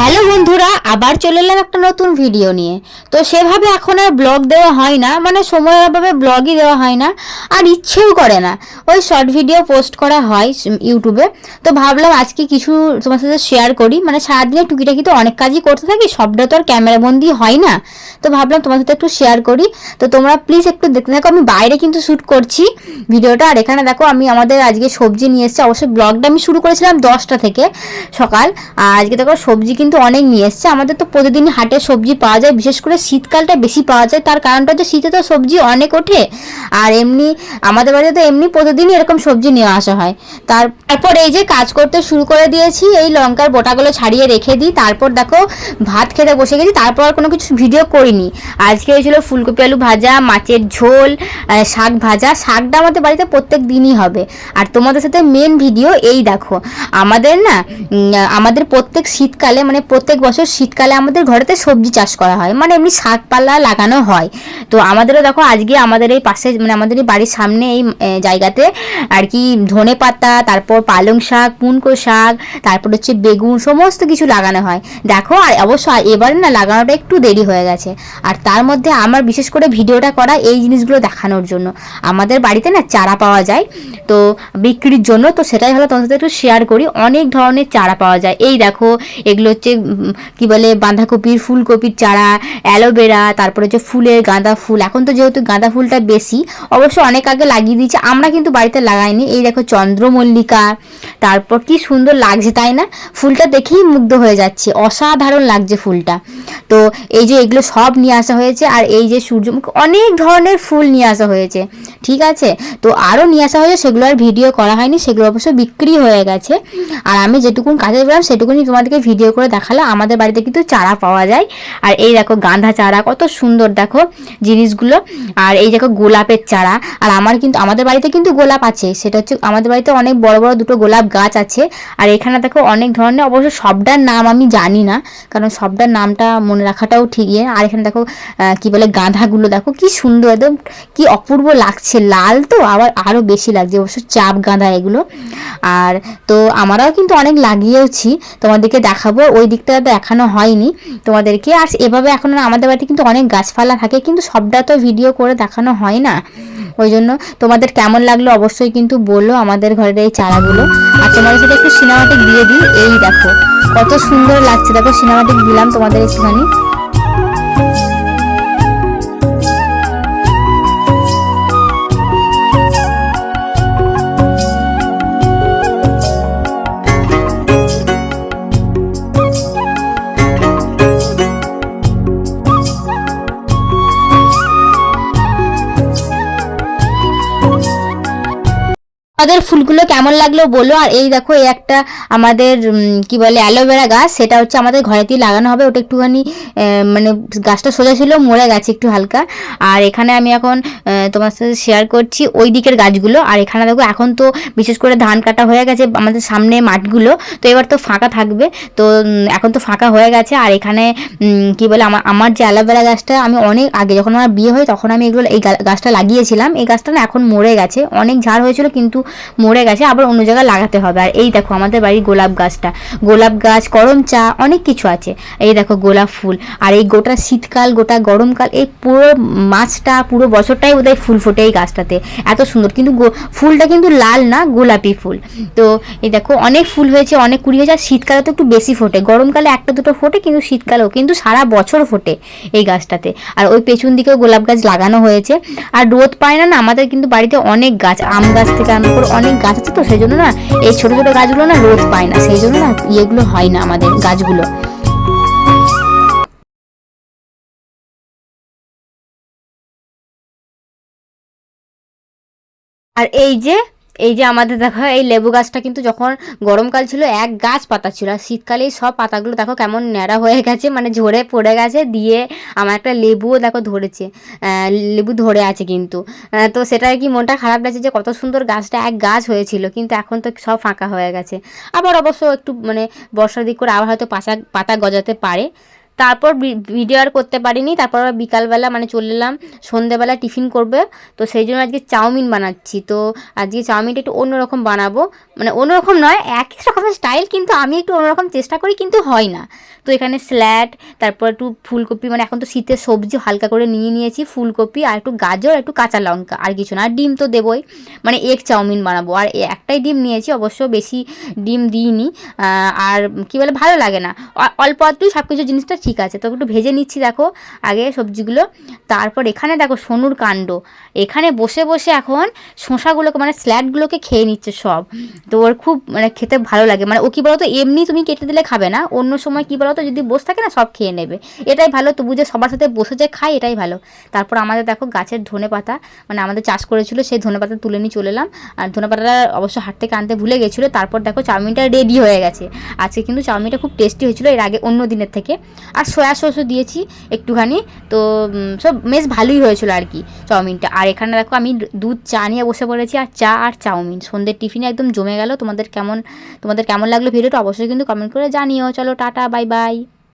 Hello বন্ধুরা, আবার চলে এলাম একটা নতুন ভিডিও নিয়ে। তো সেভাবে এখন আর ব্লগ দেওয়া হয় না মানে সময়ের অভাবে ব্লগই দেওয়া হয় না, আর ইচ্ছেও করে না। ওই শর্ট ভিডিও পোস্ট করা হয় ইউটিউবে। তো ভাবলাম আজকে কিছু তোমার সাথে শেয়ার করি। মানে সারাদিনে টুকিটাকি তো অনেক কাজই করতে থাকি, সবটা তো আর ক্যামেরাবন্দি হয় না। তো ভাবলাম তোমার সাথে একটু শেয়ার করি। তো তোমরা প্লিজ একটু দেখতে থাকো, আমি বাইরে কিন্তু শ্যুট করছি ভিডিওটা আর এখানে দেখো, আমি আমাদের আজকে সবজি নিয়ে এসেছি। অবশ্যই ব্লগটা আমি শুরু করেছিলাম দশটা থেকে সকাল। আর আজকে দেখো, সবজি কিন্তু অনেক নিয়ে এসছে। আমাদের তো প্রতিদিন হাটে সবজি পাওয়া যায়, বিশেষ করে শীতকালটা বেশি পাওয়া যায়। তার কারণটা হচ্ছে শীতে তো সবজি অনেক ওঠে। আর এমনি, আমাদের বাড়িতে তো এমনি প্রতিদিনই এরকম সবজি নিয়ে আসা হয়। তার, তারপর এই যে কাজ করতে শুরু করে দিয়েছি, এই লঙ্কার বোটাগুলো ছাড়িয়ে রেখে দিই। তারপর দেখো, ভাত খেতে বসে গেছি। তারপর আর কোনো কিছু ভিডিও করিনি। আজকে হয়েছিল ফুলকপি আলু ভাজা, মাছের ঝোল শাক ভাজা। শাকটা আমাদের বাড়িতে প্রত্যেক দিনই হবে। আর তোমাদের সাথে মেন ভিডিও এই দেখো। আমাদের না আমাদের প্রত্যেক শীতকালে মানে প্রত্যেক বছর শীতকালে আমাদের ঘরেতে সবজি চাষ করা হয়। মানে এমনি শাকপালা লাগানো হয়। তো আমাদেরও দেখো আজকে আমাদের এই পাশে মানে আমাদের এই বাড়ির সামনে এই জায়গাতে আর কি ধনে পাতা, তারপর পালং শাক, পুনকো শাক, তারপর হচ্ছে বেগুন, সমস্ত কিছু লাগানো হয়। দেখো, আর অবশ্য এবারে না লাগানোটা একটু দেরি হয়ে গেছে। আর তার মধ্যে আমার বিশেষ করে ভিডিওটা করা এই জিনিসগুলো দেখানোর জন্য। আমাদের বাড়িতে না চারা পাওয়া যায়, তো বিক্রির জন্য। তো সেটাই হলো সাথে একটু শেয়ার করি। অনেক ধরনের চারা পাওয়া যায়। এই দেখো, এগুলো হচ্ছে উম, কি বলে বাঁধাকপির ফুলকপির চারা অ্যালোভেরা তারপরে হচ্ছে ফুলের গাঁদা ফুল। এখন তো যেহেতু গাঁদা ফুলটা বেশি অবশ্য অনেক আগে লাগিয়ে দিয়েছে আমরা কিন্তু বাড়িতে লাগাইনি। এই দেখো চন্দ্রমল্লিকা তারপর কি সুন্দর লাগছে তাই না? ফুলটা দেখেই মুগ্ধ হয়ে যাচ্ছে অসাধারণ লাগছে ফুলটা। তো এই যে এগুলো সব নিয়ে আসা হয়েছে আর এই যে সূর্যমুখী অনেক ধরনের ফুল নিয়ে আসা হয়েছে ঠিক আছে? তো আরও নিয়ে আসা হয়েছে সেগুলো আর ভিডিও করা হয়নি সেগুলো অবশ্য বিক্রি হয়ে গেছে। আর আমি যেটুকুন কাজে পেলাম সেটুকুনি তোমাদেরকে ভিডিও করে দেখালাম আমাদের বাড়িতে কিন্তু চারা পাওয়া যায়। আর এই দেখো গাঁধা চারা, কত সুন্দর দেখো জিনিসগুলো। আর এই দেখো গোলাপের চারা। আর আমার কিন্তু, আমাদের বাড়িতে কিন্তু গোলাপ আছে। সেটা হচ্ছে আমাদের বাড়িতে অনেক বড় বড় দুটো গোলাপ গাছ আছে। আর এখানে দেখো অনেক ধরনের, অবশ্য সবটার নাম আমি জানি না, কারণ সবটার নামটা মনে রাখাটাও ঠিকই আর এখানে দেখো কি বলে গাঁধাগুলো দেখো, কি সুন্দর একদম, কি অপূর্ব লাগছে। লাল তো, আবার আরও বেশি লাগছে, অবশ্য চাপ গাঁদা এগুলো। আর তো, আমরাও কিন্তু অনেক লাগিয়েওছি। তোমাদেরকে দেখাবো, ওই দিকটা দেখানো হয়নি তোমাদেরকে। আর এভাবে এখন আমাদের বাড়িতে কিন্তু অনেক গাছপালা থাকে, কিন্তু সবটা তো ভিডিও করে দেখানো হয় না। ওই জন্য তোমাদের কেমন লাগল অবশ্যই কিন্তু বলো আমাদের ঘরের এই চারাগুলো। আর তোমাদের সাথে একটু সিনেমাটিক দিয়ে দিই, এই দেখো, কত সুন্দর লাগছে। দেখো সিনেমাটিক দিলাম তোমাদের একটুখানি। আমাদের ফুলগুলো কেমন লাগল বলো? আর এই দেখো, এই একটা আমাদের কি বলে অ্যালোভেরা গাছ, সেটা হচ্ছে আমাদের ঘরেতেই লাগানো হবে। ওটা একটুখানি মানে গাছটা সোজা ছিল, মরে গেছে একটু হালকা। আর এখানে আমি এখন তোমার সাথে শেয়ার করছি ওই দিকের গাছগুলো। আর এখানে দেখো, এখন তো বিশেষ করে ধান কাটা হয়ে গেছে, আমাদের সামনে মাঠগুলো। তো এবার তো ফাঁকা থাকবে। তো এখন তো ফাঁকা হয়ে গেছে। আর এখানে কি বলে আমার আমার যে অ্যালোভেরা গাছটা, আমি অনেক আগে যখন আমার বিয়ে হয়, তখন আমি এগুলো, এই গাছটা লাগিয়েছিলাম। এই গাছটা না এখন মরে গেছে। অনেক ঝাড় হয়েছিল, কিন্তু মরে গেছে, আবার অন্য জায়গায় লাগাতে হবে। আর এই দেখো আমাদের বাড়ির গোলাপ গাছটা। গোলাপ গাছ, করম চা, অনেক কিছু আছে। এই দেখো গোলাপ ফুল। আর এই গোটা শীতকাল, গোটা গরমকাল, এই পুরো মাছটা, পুরো বছরটাই বোধহয় ফুল ফোটে এই গাছটাতে। এত সুন্দর। কিন্তু ফুলটা কিন্তু লাল না, গোলাপি ফুল। তো এই দেখো অনেক ফুল হয়েছে, অনেক কুড়ি হয়েছে। আর শীতকালে তো একটু বেশি ফোটে। গরমকালে একটা দুটো ফোটে, কিন্তু শীতকালেও। কিন্তু সারা বছর ফোটে এই গাছটাতে। আর ওই পেছন দিকেও গোলাপ গাছ লাগানো হয়েছে। আর রোদ পায় না না? আমাদের কিন্তু বাড়িতে অনেক গাছ। আম গাছ থেকে আরম্ভ করে অনেক গাছ আছে তো সেই জন্য না এই ছোট ছোট গাছগুলো না রোদ পায় না সেই জন্য না ইয়েগুলো হয় না আমাদের গাছগুলো। আর এই যে এই যে আমাদের দেখো, এই লেবু গাছটা কিন্তু যখন গরমকাল ছিল, এক গাছ পাতা ছিল। আর শীতকালেই সব পাতাগুলো দেখো কেমন ন্যাড়া হয়ে গেছে মানে ঝরে পড়ে গেছে, দিয়ে আমার একটা লেবুও দেখো ধরেছে লেবু ধরে আছে কিন্তু। তো সেটা কি মনটা খারাপ লাগছে যে কত সুন্দর গাছটা এক গাছ হয়েছিল, কিন্তু এখন তো সব ফাঁকা হয়ে গেছে। আবার অবশ্য একটু মানে বর্ষার দিক করে আবার হয়তো পাশা পাতা গজাতে পারে। তারপর ভিডিও আর করতে পারিনি, তারপর বিকালবেলা মানে চলে এলাম, সন্ধেবেলা টিফিন করবে, তো সেই জন্য আজকে চাউমিন বানাচ্ছি। তো আজকে চাউমিনটা একটু অন্যরকম বানাবো মানে অন্যরকম নয়, একই রকমের স্টাইল কিন্তু আমি একটু অন্যরকম চেষ্টা করি, কিন্তু হয় না। তো এখানে স্ল্যাট তারপর একটু ফুলকপি মানে এখন তো শীতের সবজি হালকা করে নিয়ে নিয়েছি, ফুলকপি আর একটু গাজর, একটু কাঁচা লঙ্কা, আর কিছু না, আর ডিম তো দেবই। মানে এগ চাউমিন বানাবো, আর একটাই ডিম নিয়েছি, অবশ্য বেশি ডিম দিইনি আর কি বলে, ভালো লাগে না। অল্প অল্পই সব কিছু জিনিসটা ঠিক আছে, তো একটু ভেজে নিচ্ছি দেখো আগে সবজিগুলো। তারপর এখানে দেখো সোনুর কাণ্ড। এখানে বসে বসে এখন শসাগুলোকে মানে স্ল্যাটগুলোকে খেয়ে নিচ্ছে সব। তো ওর খুব মানে খেতে ভালো লাগে। মানে ও কি বলতো, এমনি তুমি কেটে দিলে খাবে না। অন্য সময় কি বলতো, যদি বসে থাকে না, সব খেয়ে নেবে। এটাই ভালো, তবু যে সবার সাথে বসে যে খায়, এটাই ভালো। তারপর আমাদের দেখো গাছের ধনে পাতা মানে আমাদের চাষ করেছিল, সেই ধনে পাতা তুলে নিয়ে চলে এলাম। আর ধনে পাতাটা অবশ্য হাট থেকে আনতে ভুলে গেছিল। তারপর দেখো চাউমিনটা রেডি হয়ে গেছে। আজকে কিন্তু চাউমিনটা খুব টেস্টি হয়েছিল, এর আগে অন্য দিনের থেকে। আর সয়া সসও দিয়েছি একটুখানি। তো সব বেশ ভালোই হয়েছিল আর কি চাউমিনটা। আর এখানে দেখো আমি দুধ, চা নিয়ে বসে পড়েছি আর চা আর চাউমিন। সন্ধ্যের টিফিনে একদম জমে গেল। তোমাদের কেমন তোমাদের কেমন লাগল ভিডিওটা অবশ্যই কিন্তু কমেন্ট করে জানিও। চলো, টাটা, বাই বাই।